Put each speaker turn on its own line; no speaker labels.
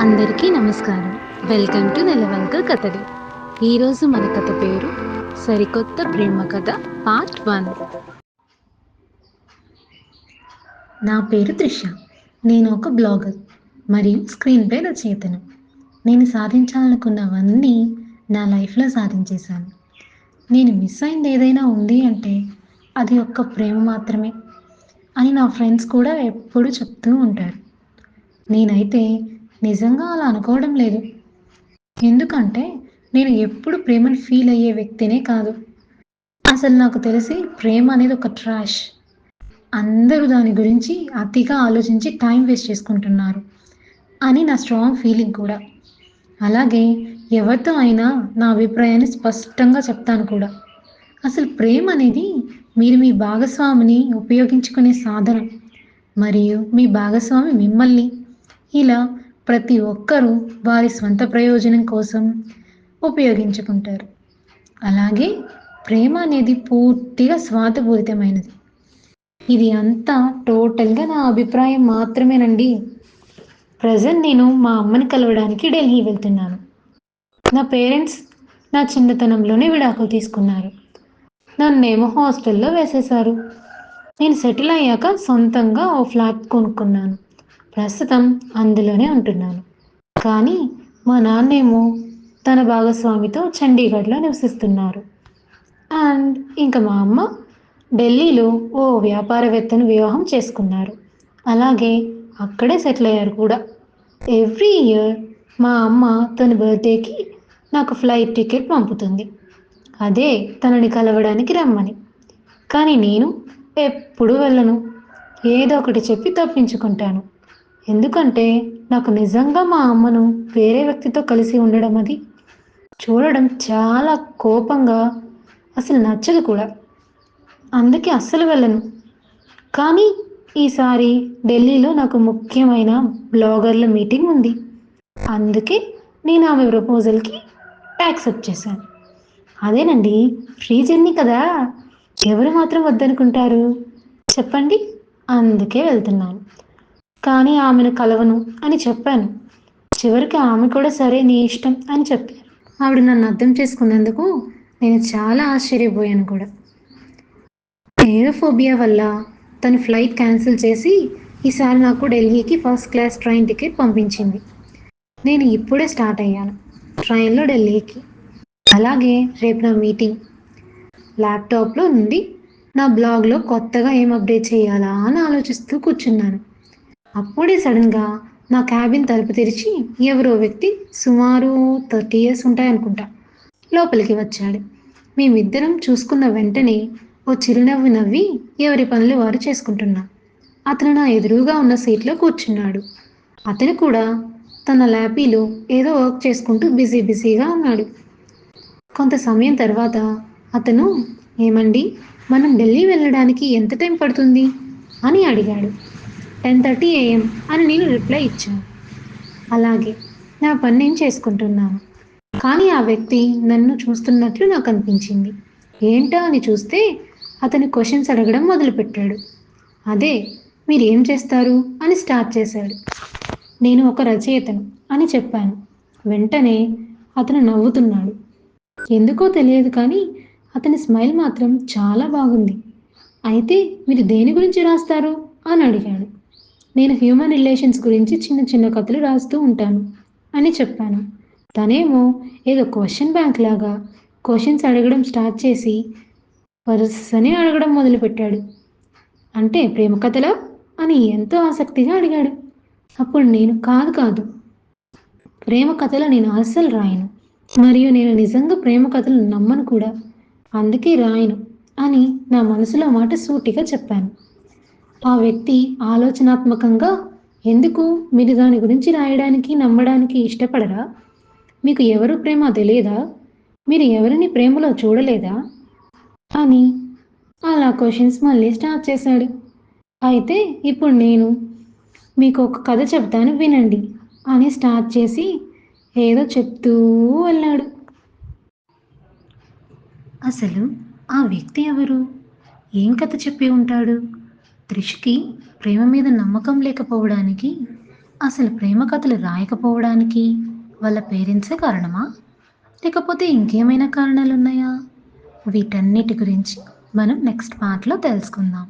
అందరికీ నమస్కారం. Welcome to నెలవంక కథలు. ఈరోజు మన కథ పేరు సరికొత్త ప్రేమ కథ పార్ట్ వన్. నా పేరు త్రిష. నేను ఒక బ్లాగర్ మరియు స్క్రీన్ ప్లే రచయితను. నేను సాధించాలనుకున్నవన్నీ నా లైఫ్లో సాధించేశాను. నేను మిస్ అయింది ఏదైనా ఉంది అంటే అది ఒక్క ప్రేమ మాత్రమే అని నా ఫ్రెండ్స్ కూడా ఎప్పుడూ చెప్తూ ఉంటారు. నేనైతే నిజంగా అలా అనుకోవడం లేదు. ఎందుకంటే నేను ఎప్పుడు ప్రేమను ఫీల్ అయ్యే వ్యక్తినే కాదు. అసలు నాకు తెలిసి ప్రేమ అనేది ఒక ట్రాష్ అందరూ దాని గురించి అతిగా ఆలోచించి టైం వేస్ట్ చేసుకుంటున్నారు అని నా స్ట్రాంగ్ ఫీలింగ్ కూడా. అలాగే ఎవరితో అయినా నా అభిప్రాయాన్ని స్పష్టంగా చెప్తాను కూడా. అసలు ప్రేమ అనేది మీరు మీ భాగస్వామిని ఉపయోగించుకునే సాధనం. మరియు మీ భాగస్వామి మిమ్మల్ని ఇలా ప్రతి ఒక్కరూ వారి స్వంత ప్రయోజనం కోసం ఉపయోగించుకుంటారు. అలాగే ప్రేమ అనేది పూర్తిగా స్వార్థపూరితమైనది. ఇది అంతా టోటల్గా నా అభిప్రాయం మాత్రమేనండి. ప్రజెంట్ నేను మా అమ్మని కలవడానికి ఢిల్లీ వెళ్తున్నాను. నా పేరెంట్స్ నా చిన్నతనంలోనే విడాకులు తీసుకున్నారు. నన్నేమో హాస్టల్లో వేసేశారు. నేను సెటిల్ అయ్యాక సొంతంగా ఓ ఫ్లాట్ కొనుక్కున్నాను. ప్రస్తుతం అందులోనే ఉంటున్నాను. కానీ మా నాన్నేమో తన భాగస్వామితో చండీగఢ్లో నివసిస్తున్నారు. అండ్ ఇంకా మా అమ్మ ఢిల్లీలో ఓ వ్యాపారవేత్తను వివాహం చేసుకున్నారు. అలాగే అక్కడే సెటిల్ అయ్యారు కూడా. ఎవ్రీ ఇయర్ మా అమ్మ తన బర్త్డేకి నాకు ఫ్లైట్ టికెట్ పంపుతుంది. అదే తనని కలవడానికి రమ్మని. కానీ నేను ఎప్పుడు వెళ్ళను. ఏదో ఒకటి చెప్పి తప్పించుకుంటాను. ఎందుకంటే నాకు నిజంగా మా అమ్మను వేరే వ్యక్తితో కలిసి ఉండడం అది. చూడడం చాలా కోపంగా అసలు నచ్చదు కూడా. అందుకే అస్సలు వెళ్ళను. కానీ ఈసారి ఢిల్లీలో నాకు ముఖ్యమైన బ్లాగర్ల మీటింగ్ ఉంది. అందుకే నేను ఆమె ప్రపోజల్కి యాక్సెప్ట్ చేశాను అదేనండి ఫ్రీ జర్నీ కదా. ఎవరు మాత్రం వద్దనుకుంటారు? చెప్పండి అందుకే వెళ్తున్నాను. కానీ ఆమెను కలవను అని చెప్పాను. చివరికి ఆమె కూడా సరే నీ ఇష్టం అని చెప్పారు. ఆవిడ నన్ను అర్థం చేసుకున్నందుకు నేను చాలా ఆశ్చర్యపోయాను కూడా. ఏరోఫోబియా వల్ల తను ఫ్లైట్ క్యాన్సిల్ చేసి ఈసారి నాకు ఢిల్లీకి ఫస్ట్ క్లాస్ ట్రైన్ టికెట్ పంపించింది. నేను ఇప్పుడే స్టార్ట్ అయ్యాను ట్రైన్లో ఢిల్లీకి. అలాగే రేపు నా మీటింగ్. ల్యాప్టాప్లో నుండి నా బ్లాగ్లో కొత్తగా ఏం అప్డేట్ చేయాలా అని ఆలోచిస్తూ కూర్చున్నాను. అప్పుడే సడన్గా నా క్యాబిన్ తలుపు తెరిచి ఎవరో వ్యక్తి సుమారు థర్టీ ఇయర్స్ ఉంటాయనుకుంటా. లోపలికి వచ్చాడు. మేమిద్దరం చూసుకున్న వెంటనే ఓ చిరునవ్వు నవ్వి ఎవరి పనులు వారు చేసుకుంటున్నాం. అతను నా ఎదురుగా ఉన్న సీట్లో కూర్చున్నాడు. అతను కూడా తన ల్యాపీలో ఏదో వర్క్ చేసుకుంటూ బిజీ బిజీగా ఉన్నాడు. కొంత సమయం తర్వాత అతను ఏమండి? మనం ఢిల్లీ వెళ్ళడానికి ఎంత టైం పడుతుంది? అని అడిగాడు. టెన్ థర్టీ ఏఎం అని నేను రిప్లై ఇచ్చాను. అలాగే నా పని నేను చేసుకుంటున్నాను. కానీ ఆ వ్యక్తి నన్ను చూస్తున్నట్లు నాకు అనిపించింది. ఏంటో అని చూస్తే అతని క్వశ్చన్స్ అడగడం మొదలుపెట్టాడు. అదే మీరు ఏం చేస్తారు? అని స్టార్ట్ చేశాడు. నేను ఒక రచయితను అని చెప్పాను. వెంటనే అతను నవ్వుతున్నాడు. ఎందుకో తెలియదు కానీ అతని స్మైల్ మాత్రం చాలా బాగుంది. అయితే మీరు దేని గురించి రాస్తారు? అని అడిగాడు. నేను హ్యూమన్ రిలేషన్స్ గురించి చిన్న చిన్న కథలు రాస్తూ ఉంటాను అని చెప్పాను. తనేమో ఏదో క్వశ్చన్ బ్యాంక్ లాగా క్వశ్చన్స్ అడగడం స్టార్ట్ చేసి వరుసని అడగడం మొదలుపెట్టాడు. అంటే ప్రేమ కథలా? అని ఎంతో ఆసక్తిగా అడిగాడు. అప్పుడు నేను కాదు కాదు. ప్రేమ కథలు నేను అస్సలు రాయను. మరియు నేను నిజంగా ప్రేమ కథలు నమ్మను కూడా. అందుకే రాయను అని నా మనసులో మాట సూటిగా చెప్పాను. ఆ వ్యక్తి ఆలోచనాత్మకంగా ఎందుకు మీరు దాని గురించి రాయడానికి నమ్మడానికి ఇష్టపడరా? మీకు ఎవరు ప్రేమ తెలియదా? మీరు ఎవరిని ప్రేమలో చూడలేదా? అని అలా క్వశ్చన్స్ మళ్ళీ స్టార్ట్ చేశాడు. అయితే ఇప్పుడు నేను మీకు ఒక కథ చెప్తాను వినండి అని స్టార్ట్ చేసి ఏదో చెప్తూ వెళ్ళాడు. అసలు ఆ వ్యక్తి ఎవరు? ఏం కథ చెప్పి ఉంటాడు? త్రిష్కి ప్రేమ మీద నమ్మకం లేకపోవడానికి అసలు ప్రేమ కథలు రాయకపోవడానికి వాళ్ళ పేరెంట్సే కారణమా? లేకపోతే ఇంకేమైనా కారణాలు ఉన్నాయా వీటన్నిటి గురించి మనం నెక్స్ట్ పార్ట్లో తెలుసుకుందాం.